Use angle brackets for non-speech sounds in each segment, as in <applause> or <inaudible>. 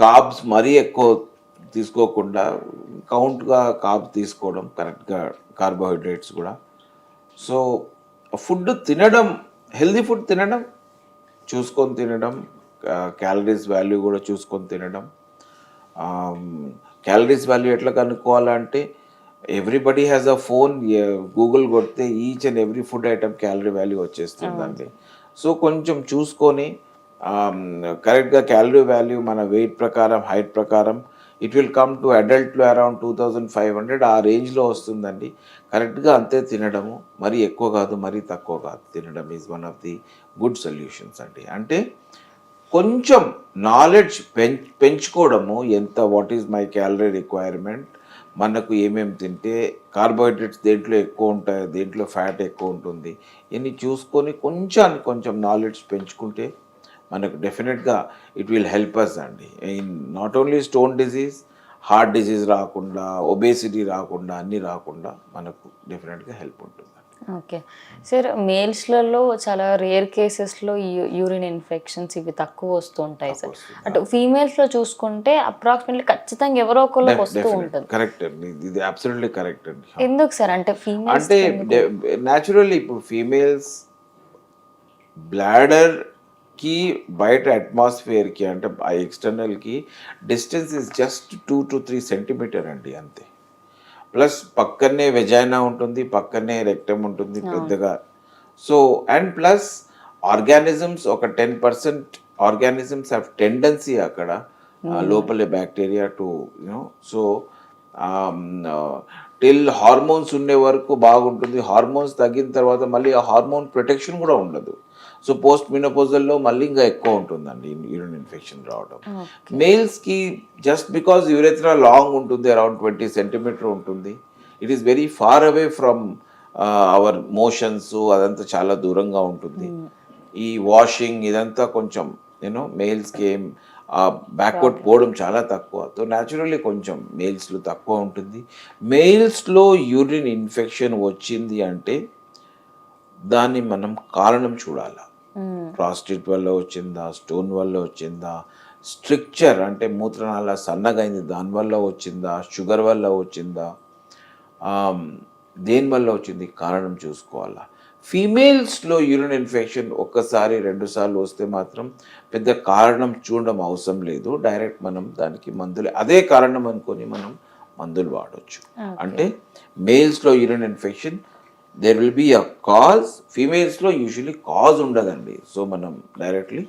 Carbs మరీ ఎక్కువ తీసుకోకుండా కౌంట్గా కార్బ్స్ తీసుకోవడం కరెక్ట్గా కార్బోహైడ్రేట్స్ కూడా. సో ఫుడ్ తినడం హెల్దీ ఫుడ్ తినడం చూసుకొని తినడం క్యాలరీస్ వాల్యూ కూడా చూసుకొని తినడం. క్యాలరీస్ వాల్యూ ఎట్లా కనుక్కోవాలంటే everybody has a phone Google కొడితే each and every food item calorie value వచ్చేస్తుందండి. సో కొంచెం చూసుకొని కరెక్ట్గా క్యాలరీ వాల్యూ మన వెయిట్ ప్రకారం హైట్ ప్రకారం it will come to అడల్ట్లో around two thousand five hundred ఆ రేంజ్లో వస్తుందండి. కరెక్ట్గా అంతే తినడము మరీ ఎక్కువ కాదు మరీ తక్కువ కాదు. తినడం is one of the good solutions అండి. అంటే కొంచెం నాలెడ్జ్ పెం పెంచుకోవడము ఎంత what is my calorie requirement మనకు ఏమేమి తింటే కార్బోహైడ్రేట్స్ దేంట్లో ఎక్కువ ఉంటాయి దేంట్లో ఫ్యాట్ ఎక్కువ ఉంటుంది ఇన్ని చూసుకొని కొంచెం కొంచెం నాలెడ్జ్ పెంచుకుంటే మనకు డెఫినెట్గా ఇట్ విల్ హెల్ప్ అస్ అండి. In not only stone disease heart disease రాకుండా ఒబేసిటీ రాకుండా అన్నీ రాకుండా మనకు డెఫినెట్గా హెల్ప్ ఉంటుంది. ఓకే. సార్ మేల్స్లలో చాలా రేర్ కేసెస్లో యూరిన్ ఇన్ఫెక్షన్స్ ఇవి తక్కువ వస్తుంటాయి సార్. అటు ఫీమేల్స్లో చూసుకుంటే అప్రాక్సిమేట్లీ ఖచ్చితంగా ఎవరో ఒకళ్ళకి వస్తూ ఉంటుంది కరెక్ట్ అండి. ఇది అబ్సల్యూట్లీ కరెక్ట్ అండి. <laughs> ఎందుకు సార్? అంటే ఫీమేల్స్ అంటే న్యాచురల్లీ ఇప్పుడు ఫీమేల్స్ బ్లాడర్ కి బయట అట్మాస్ఫియర్కి అంటే ఆ ఎక్స్టర్నల్కి distance is just two to three centimetre అండి అంతే. ప్లస్ పక్కనే వెజైనా ఉంటుంది పక్కనే రెక్టమ్ ఉంటుంది పెద్దగా. సో అండ్ ప్లస్ ఆర్గానిజమ్స్ ఒక ten percent organisms have tendency అక్కడ ఆ, లోపలే bacteria to you know so till hormones ఉండే వరకు బాగుంటుంది. హార్మోన్స్ తగ్గిన తర్వాత మళ్ళీ ఆ హార్మోన్ ప్రొటెక్షన్ కూడా ఉండదు. సో పోస్ట్ మినోపోజల్లో మళ్ళీ ఇంకా ఎక్కువ ఉంటుందండి యూరిన్ ఇన్ఫెక్షన్ రావడం. మేల్స్కి జస్ట్ బికాజ్ యూరెథ్రా లాంగ్ ఉంటుంది అరౌండ్ ట్వంటీ సెంటీమీటర్ ఉంటుంది it is very far away from our motions అదంతా చాలా దూరంగా ఉంటుంది. ఈ వాషింగ్ ఇదంతా కొంచెం యూనో మేల్స్కి ఏం బ్యాక్వర్డ్ పోవడం చాలా తక్కువ. సో న్యాచురల్లీ కొంచెం మేల్స్లో తక్కువ ఉంటుంది. మేల్స్లో యూరిన్ ఇన్ఫెక్షన్ వచ్చింది అంటే దాన్ని మనం కారణం చూడాలి? ప్రాస్టేట్ వల్ల వచ్చిందా స్టోన్ వల్ల వచ్చిందా స్ట్రిక్చర్ అంటే మూత్రనాళ సన్నగైంది దానివల్ల వచ్చిందా షుగర్ వల్ల వచ్చిందా దేనివల్ల వచ్చింది? కారణం చూసుకోవాలా. ఫీమేల్స్లో యూరిన్ ఇన్ఫెక్షన్ ఒక్కసారి రెండు సార్లు వస్తే మాత్రం పెద్ద కారణం చూడడం అవసరం లేదు. డైరెక్ట్ మనం దానికి మందులు అదే కారణం అనుకొని మనం మందులు వాడవచ్చు అంటే మేల్స్లో urine infection there will be a cause ఫీమేల్స్లో usually cause ఉండదండి. సో మనం డైరెక్ట్లీ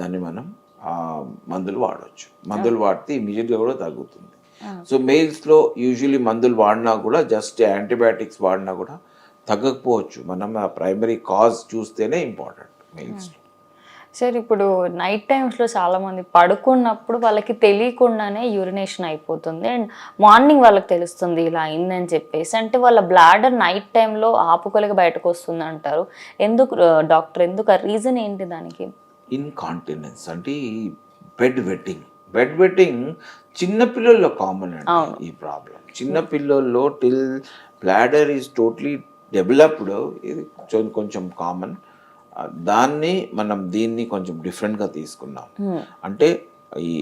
దాన్ని మనం మందులు వాడవచ్చు మందులు వాడితే ఇమీడియట్గా కూడా తగ్గుతుంది. సో మేల్స్లో యూజువలీ మందులు వాడినా కూడా జస్ట్ యాంటీబయాటిక్స్ వాడినా కూడా తగ్గకపోవచ్చు. మనం ఆ ప్రైమరీ కాజ్ చూస్తేనే ఇంపార్టెంట్ మేల్స్లో సార్ ఇప్పుడు నైట్ టైమ్స్లో చాలామంది పడుకున్నప్పుడు వాళ్ళకి తెలియకుండానే యూరినేషన్ అయిపోతుంది. అండ్ మార్నింగ్ వాళ్ళకి తెలుస్తుంది ఇలా అయిందని చెప్పేసి. అంటే వాళ్ళ బ్లాడర్ నైట్ టైంలో ఆపుకోలేక బయటకు వస్తుంది అంటారు. ఎందుకు డాక్టర్ ఎందుకు ఆ రీజన్ ఏంటి దానికి? ఇన్కాంటినెన్స్ అంటే బెడ్ వెట్టింగ్ బెడ్ వెట్టింగ్ చిన్నపిల్లల్లో కామన్ అండి ఈ ప్రాబ్లం చిన్నపిల్లల్లో till bladder is totally developed ఇది కొంచెం కామన్ దాన్ని మనం దీన్ని కొంచెం డిఫరెంట్గా తీసుకున్నాం. అంటే ఈ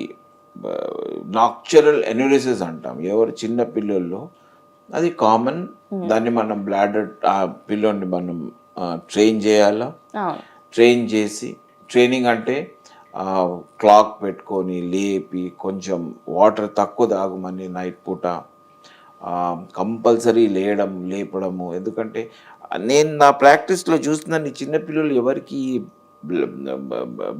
నాక్చురల్ ఎన్యూరిసిస్ అంటాం. ఎవరు చిన్న పిల్లల్లో అది కామన్ దాన్ని మనం బ్లాడర్ ఆ పిల్లోని మనం ట్రైన్ చేయాలా? ట్రైన్ చేసి ట్రైనింగ్ అంటే క్లాక్ పెట్టుకొని లేపి కొంచెం వాటర్ తక్కువ తాగమని నైట్ పూట కంపల్సరీ లేయడం లేపడము. ఎందుకంటే నేను నా ప్రాక్టీస్లో చూస్తున్నాను ఈ చిన్నపిల్లలు ఎవరికి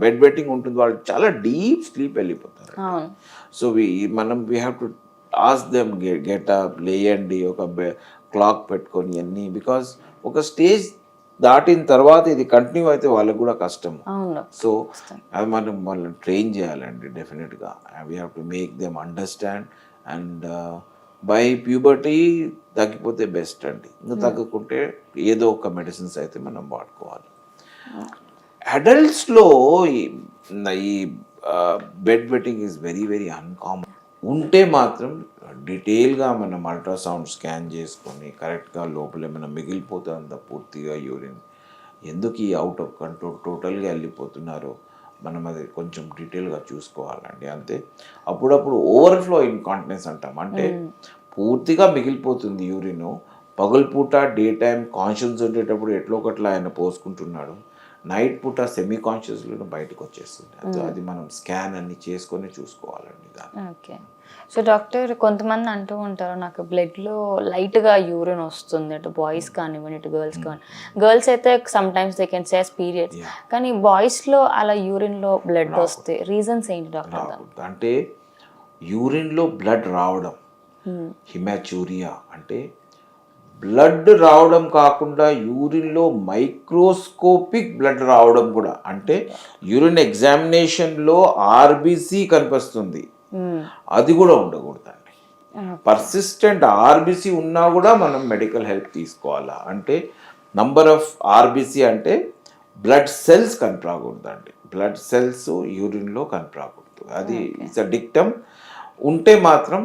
బెడ్ బెట్టింగ్ ఉంటుంది. వాళ్ళు చాలా డీప్ స్లీప్ వెళ్ళిపోతారు. సో వి మనం we have to ask them get up లేయండి ఒక క్లాక్ పెట్టుకొని అన్నీ. బికాస్ ఒక స్టేజ్ దాటిన తర్వాత ఇది కంటిన్యూ అయితే వాళ్ళకి కూడా కష్టం. సో అది మనం వాళ్ళని ట్రైన్ చేయాలండి డెఫినెట్గా we have to make them understand and by puberty తగ్గిపోతే బెస్ట్ అండి. ఇంకా తగ్గకుంటే ఏదో ఒక మెడిసిన్స్ అయితే మనం వాడుకోవాలి. అడల్ట్స్లో ఈ bed wetting is very very uncommon ఉంటే మాత్రం డీటెయిల్గా మనం అల్ట్రాసౌండ్ స్కాన్ చేసుకొని కరెక్ట్గా లోపల ఏమైనా మిగిలిపోతుందా పూర్తిగా యూరిన్ ఎందుకు ఈ అవుట్ ఆఫ్ కంట్రోల్ టోటల్గా వెళ్ళిపోతున్నారో మనం అది కొంచెం డీటెయిల్గా చూసుకోవాలండి అంతే. అప్పుడప్పుడు ఓవర్ఫ్లో ఇన్కాంటినెన్స్ అంటాం. అంటే పూర్తిగా మిగిలిపోతుంది యూరిన్. పగలపూట డే టైం కాన్షియస్ ఉండేటప్పుడు ఎట్లో ఒకట్లా ఆయన పోసుకుంటున్నాడు. నైట్ పూట సెమీ కాన్షియస్లో బయటకు వచ్చేస్తుంది. అది అది మనం స్కాన్ అన్ని చేసుకొని చూసుకోవాలండి ఓకే. సో డాక్టర్ కొంతమంది అంటూ ఉంటారు నాకు బ్లడ్లో లైట్గా యూరిన్ వస్తుంది. అటు బాయ్స్ కానివ్వండి ఇటు గర్ల్స్ కానివ్వండి. గర్ల్స్ అయితే sometimes they can says periods. కానీ బాయ్స్లో అలా యూరిన్లో బ్లడ్ వస్తే రీజన్స్ ఏంటి డాక్టర్ అంటే యూరిన్లో బ్లడ్ రావడం హిమాచ్యూరియా అంటే బ్లడ్ రావడం కాకుండా యూరిన్లో మైక్రోస్కోపిక్ బ్లడ్ రావడం కూడా. అంటే యూరిన్ ఎగ్జామినేషన్లో ఆర్బీసీ కనిపిస్తుంది. అది కూడా ఉండకూడదండి. పర్సిస్టెంట్ ఆర్బీసీ ఉన్నా కూడా మనం మెడికల్ హెల్ప్ తీసుకోవాలా? అంటే నంబర్ ఆఫ్ ఆర్బీసీ అంటే బ్లడ్ సెల్స్ కనిపించకూడదండి బ్లడ్ సెల్స్ యూరిన్లో కనిపించకూడదు అది ఇట్స్ అ డిక్టమ్. ఉంటే మాత్రం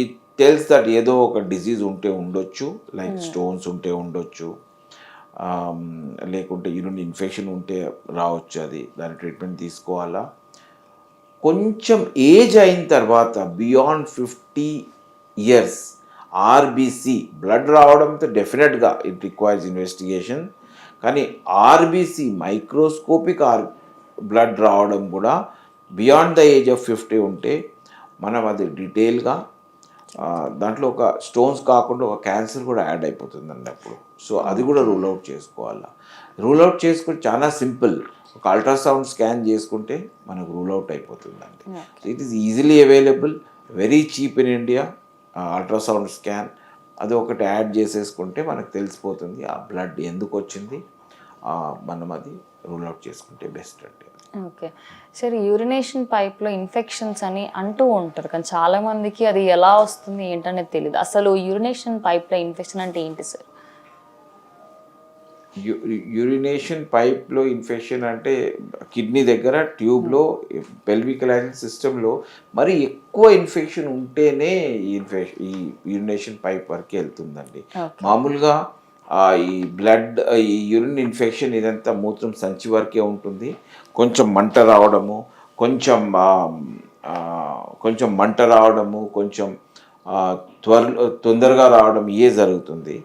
ఇట్ టెల్స్ దట్ ఏదో ఒక డిజీజ్ ఉంటే ఉండొచ్చు లైక్ స్టోన్స్ ఉంటే ఉండొచ్చు లేకుంటే యూరిన్ ఇన్ఫెక్షన్ ఉంటే రావచ్చు అది దాని ట్రీట్మెంట్ తీసుకోవాలా. కొంచెం ఏజ్ అయిన తర్వాత beyond fifty years RBC blood రావడంతో డెఫినెట్గా ఇట్ రిక్వైర్స్ ఇన్వెస్టిగేషన్ కానీ ఆర్బీసీ మైక్రోస్కోపిక్ ఆర్ బ్లడ్ రావడం కూడా beyond the age of fifty ఉంటే మనం అది డీటెయిల్గా దాంట్లో ఒక స్టోన్స్ కాకుండా ఒక క్యాన్సర్ కూడా యాడ్ అయిపోతుంది అన్నప్పుడు. సో అది కూడా రూల్ అవుట్ చేసుకోవాలా? రూల్ అవుట్ చేసుకుంటే చాలా సింపుల్. ఒక అల్ట్రాసౌండ్ స్కాన్ చేసుకుంటే మనకు రూల్ అవుట్ అయిపోతుందండి. It is easily available very cheap in India ultrasound scan. అది ఒకటి యాడ్ చేసేసుకుంటే మనకు తెలిసిపోతుంది ఆ బ్లడ్ ఎందుకు వచ్చింది మనం అది రూల్ అవుట్ చేసుకుంటే బెస్ట్ అంటే ఓకే. సరే యూరినేషన్ పైప్లో ఇన్ఫెక్షన్స్ అని అంటూ ఉంటారు. కానీ చాలా మందికి అది ఎలా వస్తుంది ఏంటనేది తెలియదు అసలు యూరినేషన్ పైప్లో ఇన్ఫెక్షన్ అంటే ఏంటి సార్ యూరినేషన్ పైప్లో ఇన్ఫెక్షన్ అంటే కిడ్నీ దగ్గర ట్యూబ్లో పెల్విక్ లైనింగ్ సిస్టంలో మరి ఎక్కువ ఇన్ఫెక్షన్ ఉంటేనే ఈ ఇన్ఫెక్షన్ ఈ యూరినేషన్ పైప్ వరకు వెళ్తుందండి. మామూలుగా ఈ బ్లడ్ ఈ యూరిన్ ఇన్ఫెక్షన్ ఇదంతా మూత్రం సంచి వరకే ఉంటుంది. కొంచెం మంట రావడము కొంచెం కొంచెం మంట రావడము కొంచెం త్వర తొందరగా రావడం ఏ జరుగుతుంది.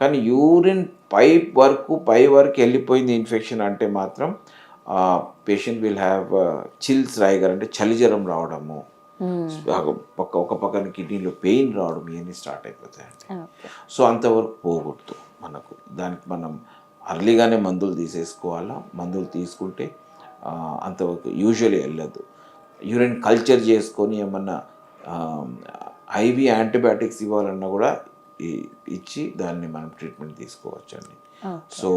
కానీ యూరిన్ పైప్ వరకు పై వరకు వెళ్ళిపోయింది ఇన్ఫెక్షన్ అంటే మాత్రం patient will have chills rigor అంటే చలిజ్వరం రావడము. పక్క ఒక పక్కన కిడ్నీలో పెయిన్ రావడం ఇవన్నీ స్టార్ట్ అయిపోతాయండి. ఓకే సో అంతవరకు పోకూడదు మనకు. దానికి మనం అర్లీగానే మందులు తీసేసుకోవాలా? మందులు తీసుకుంటే అంతవరకు యూజువల్లీ వెళ్ళదు. యూరిన్ కల్చర్ చేసుకొని ఏమన్నా ఐవి యాంటీబయాటిక్స్ ఇవ్వాలన్నా కూడా ఇచ్చి దాన్ని మనం ట్రీట్మెంట్ తీసుకోవచ్చండి. సో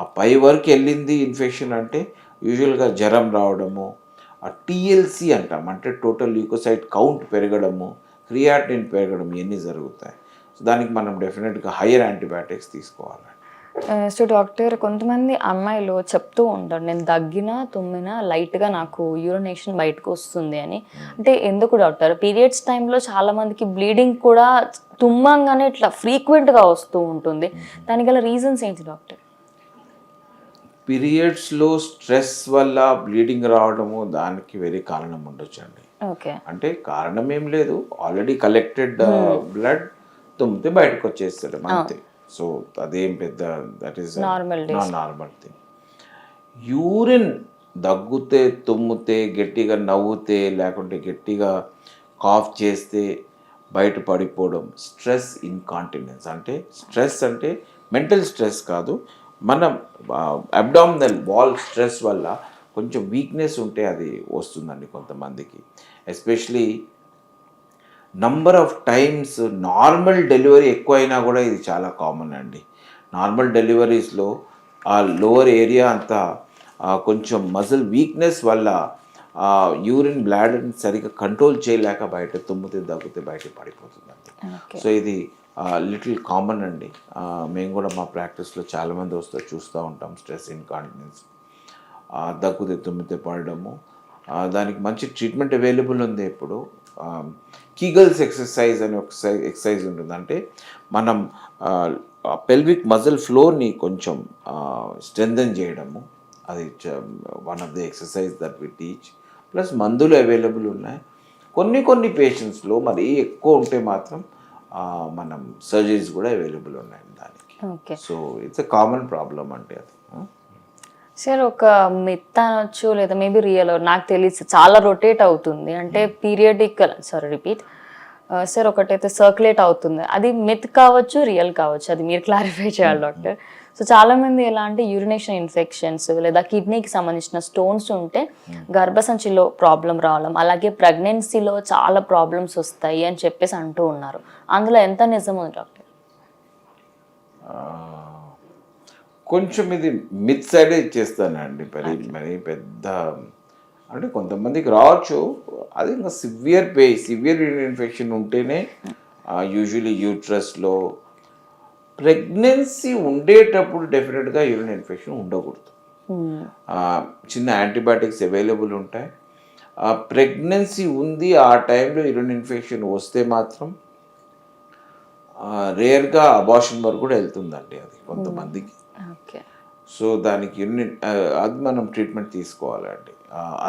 ఆ పై వరకు వెళ్ళింది ఇన్ఫెక్షన్ అంటే యూజువల్గా జ్వరం రావడము ఆ టీఎల్సి అంటాం. అంటే టోటల్ ల్యూకోసైట్ కౌంట్ పెరగడము క్రియాటిన్ పెరగడం ఇవన్నీ జరుగుతాయి. సో దానికి మనం డెఫినెట్గా హయ్యర్ యాంటీబయాటిక్స్ తీసుకోవాలి. సో డాక్టర్ కొంతమంది అమ్మాయిలు చెప్తూ ఉంటారు నేను దగ్గినా తుమ్మినా లైట్గా నాకు యూరినేషన్ బయటకు వస్తుంది అని. అంటే ఎందుకు డాక్టర్? పీరియడ్స్ టైంలో చాలా మందికి బ్లీడింగ్ కూడా తుమ్మంగానే ఇట్లా ఫ్రీక్వెంట్గా వస్తూ ఉంటుంది. దానికి గల రీజన్స్ ఏంటి డాక్టర్? పీరియడ్స్లో స్ట్రెస్ వల్ల బ్లీడింగ్ రావడము దానికి వెరీ కారణం ఉండొచ్చు అండి. అంటే కారణం ఏం లేదు. ఆల్రెడీ కలెక్టెడ్ బ్లడ్ తుమ్మితే బయటకు వచ్చేస్తాడు అంతే. సో అదేం పెద్ద that is normal thing urine దగ్గుతే తుమ్మితే గట్టిగా నవ్వుతే లేకుంటే గట్టిగా కాఫ్ చేస్తే బయట పడిపోవడం స్ట్రెస్ ఇన్కాంటినెన్స్. అంటే స్ట్రెస్ అంటే మెంటల్ స్ట్రెస్ కాదు. మనం అబ్డామినల్ వాల్ స్ట్రెస్ వల్ల కొంచెం వీక్నెస్ ఉంటే అది వస్తుందండి కొంతమందికి. Especially number of times normal delivery ఎక్కువైనా కూడా ఇది చాలా కామన్ అండి. నార్మల్ డెలివరీస్లో ఆ లోవర్ ఏరియా అంతా కొంచెం మజిల్ వీక్నెస్ వల్ల యూరిన్ బ్లాడర్ని సరిగ్గా కంట్రోల్ చేయలేక బయట తుమ్మితే దగ్గితే బయట పడిపోతుందండి. సో ఇది లిటిల్ కామన్ అండి. మేము కూడా మా ప్రాక్టీస్లో చాలామంది వస్తే చూస్తూ ఉంటాం స్ట్రెస్ ఇన్కాంటినెన్స్ దగ్గుతే తుమ్మితే పడడము. దానికి మంచి ట్రీట్మెంట్ అవైలబుల్ ఉంది ఇప్పుడు. కీగల్స్ ఎక్సర్సైజ్ అని ఒక ఎక్సర్సైజ్ ఉంటుంది. అంటే మనం పెల్విక్ మజిల్ ఫ్లోర్ని కొంచెం స్ట్రెంథన్ చేయడము. అది one of the exercise that we teach plus మందులు అవైలబుల్ ఉన్నాయి. కొన్ని కొన్ని పేషెంట్స్లో మరి ఎక్కువ ఉంటే మాత్రం మనం సర్జరీస్ కూడా అవైలబుల్ ఉన్నాయి దానికి. So it's a common problem అంటే అది. సార్ ఒక మిత్ అనొచ్చు లేదా మేబీ రియల్ నాకు తెలిసి చాలా రొటేట్ అవుతుంది. అంటే పీరియడిక్ సారీ రిపీట్ సార్ ఒకటైతే సర్క్యులేట్ అవుతుంది. అది మిత్ కావచ్చు రియల్ కావచ్చు. అది మీరు క్లారిఫై చేయాలి డాక్టర్ సో చాలా మంది ఎలా అంటే యూరినేషన్ ఇన్ఫెక్షన్స్ లేదా కిడ్నీకి సంబంధించిన స్టోన్స్ ఉంటే గర్భసంచిలో ప్రాబ్లం రావడం అలాగే ప్రెగ్నెన్సీలో చాలా ప్రాబ్లమ్స్ వస్తాయి అని చెప్పేసి అంటూ ఉన్నారు. అందులో ఎంత నిజం ఉంది డాక్టర్? కొంచెం ఇది మిత్ సైడే ఇచ్చేస్తానండి మరి మరి పెద్ద అంటే కొంతమందికి రావచ్చు. అది ఇంకా సివియర్ పే సివియర్ ఇన్ఫెక్షన్ ఉంటేనే యూజువలీ యూట్రస్లో ప్రెగ్నెన్సీ ఉండేటప్పుడు డెఫినెట్గా యూరిన్ ఇన్ఫెక్షన్ ఉండకూడదు. చిన్న యాంటీబయాటిక్స్ అవైలబుల్ ఉంటాయి. ఆ ప్రెగ్నెన్సీ ఉంది ఆ టైంలో యూరిన్ ఇన్ఫెక్షన్ వస్తే మాత్రం రేర్గా అబార్షన్ వరకు కూడా వెళ్తుందండి అది కొంతమందికి. సో దానికి యూరిన్ అది మనం ట్రీట్మెంట్ తీసుకోవాలండి.